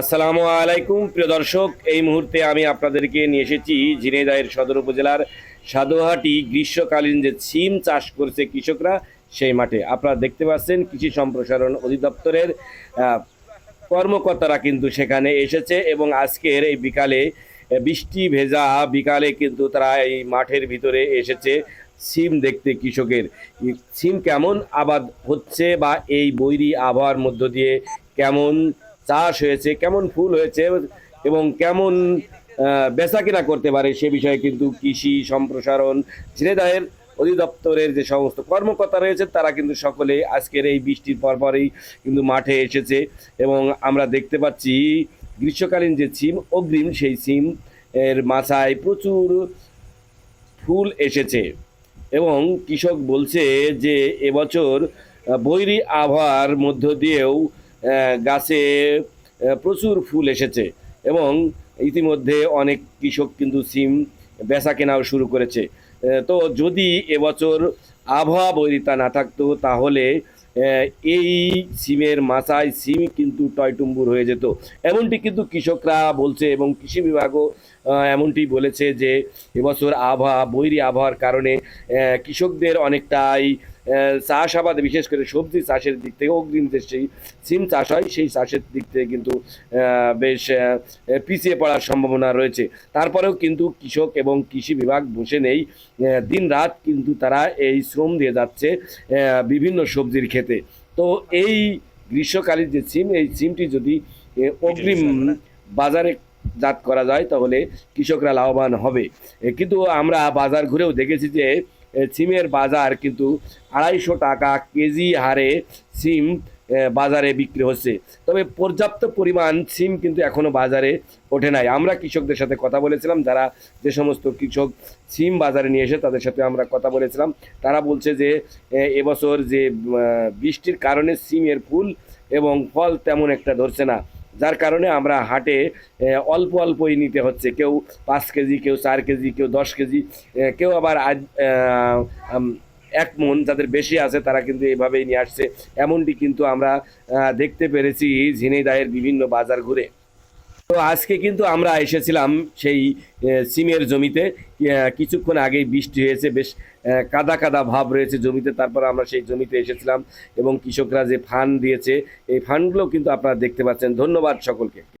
আসসালামু আলাইকুম, প্রিয় দর্শক। এই মুহূর্তে আমি আপনাদেরকে নিয়ে এসেছি ঝিনাইদহের সদর উপজেলার সাদোহাটি গ্রীষ্মকালীন যে সিম চাষ করছে কৃষকরা, সেই মাঠে। আপনারা দেখতে পাচ্ছেন কৃষি সম্প্রসারণ অধিদপ্তরের কর্মকর্তারা কিন্তু সেখানে এসেছে এবং আজকের এই বিকালে বৃষ্টি ভেজা বিকালে কিন্তু তারা এই মাঠের ভিতরে এসেছে সিম দেখতে কৃষকের। সিম কেমন আবাদ হচ্ছে বা এই বৈরী আবহাওয়ার মধ্য দিয়ে কেমন চাষ হয়েছে, কেমন ফুল হয়েছে এবং কেমন বেচা কিনা করতে পারে সে বিষয়ে কিন্তু কৃষি সম্প্রসারণ ঝিনেদাহের অধিদপ্তরের যে সমস্ত কর্মকর্তা রয়েছে তারা কিন্তু সকলে আজকের এই বৃষ্টির পরপরই কিন্তু মাঠে এসেছে এবং আমরা দেখতে পাচ্ছি গ্রীষ্মকালীন যে সিম অগ্রিম সেই সিম এর মাথায় প্রচুর ফুল এসেছে এবং কৃষক বলছে যে এবছর বৈরী আবহাওয়ার মধ্য দিয়েও গাছে প্রচুর ফুল এসেছে এবং ইতিমধ্যে অনেক কৃষক কিন্তু সিম বেচা কেনাও শুরু করেছে। তো যদি এবছর আবহাওয়া বৈরিতা না থাকতো তাহলে এই সিমের মাথায় সিম কিন্তু টয়টুম্বুর হয়ে যেত। এমনটি কিন্তু কৃষকরা বলছে এবং কৃষি বিভাগও এমনটি বলেছে যে এবছর আবহাওয়া, বৈরী আবহাওয়ার কারণে কৃষকদের অনেকটাই চাষাবাদ বিশেষ করে সবজি চাষের দিক থেকে অগ্রিম যে সেই সিম চাষ হয় সেই চাষের দিক থেকে কিন্তু বেশ পিছিয়ে পড়ার সম্ভাবনা রয়েছে। তারপরেও কিন্তু কৃষক এবং কৃষি বিভাগ বসে নেই। দিন রাত কিন্তু তারা এই শ্রম দিয়ে যাচ্ছে বিভিন্ন সবজির ক্ষেতে। তো এই গ্রীষ্মকালীন যে সিম এই সিমটি যদি অগ্রিম বাজারে জাত করা যায় তাহলে কৃষকরা লাভবান হবে। কিন্তু আমরা বাজার ঘুরেও দেখেছি যে সিমের বাজার কিন্তু আড়াইশো টাকা কেজি হারে সিম বাজারে বিক্রি হচ্ছে। তবে পর্যাপ্ত পরিমাণ সিম কিন্তু এখনও বাজারে ওঠে নাই। আমরা কৃষকদের সাথে কথা বলেছিলাম, যারা যে সমস্ত কৃষক সিম বাজারে নিয়ে এসে তাদের সাথে আমরা কথা বলেছিলাম। তারা বলছে যে এবছর যে বৃষ্টির কারণে সিমের ফুল এবং ফল তেমন একটা ধরছে না। যার কারণে আমরা হাটে অল্প অল্পই নিতে হচ্ছে। কেউ পাঁচ কেজি, কেউ চার কেজি, কেউ দশ কেজি কেউ আবার এক মন যাদের বেশি আছে তারা কিন্তু এভাবেই নিয়ে আসছে। এমনটি কিন্তু আমরা দেখতে পেরেছি ঝিনাইদাহের বিভিন্ন বাজার ঘুরে। তো আজকে কিন্তু আমরা এসেছিলাম সেই সিমের জমিতে। কিছুক্ষণ আগেই বৃষ্টি হয়েছে, বেশ কাদা কাদা ভাব রয়েছে জমিতে। তারপর আমরা সেই জমিতে এসেছিলাম এবং কৃষকরা যে ফান্ড দিয়েছে, এই ফান্ডগুলো কিন্তু আপনারা দেখতে পাচ্ছেন। ধন্যবাদ সকলকে।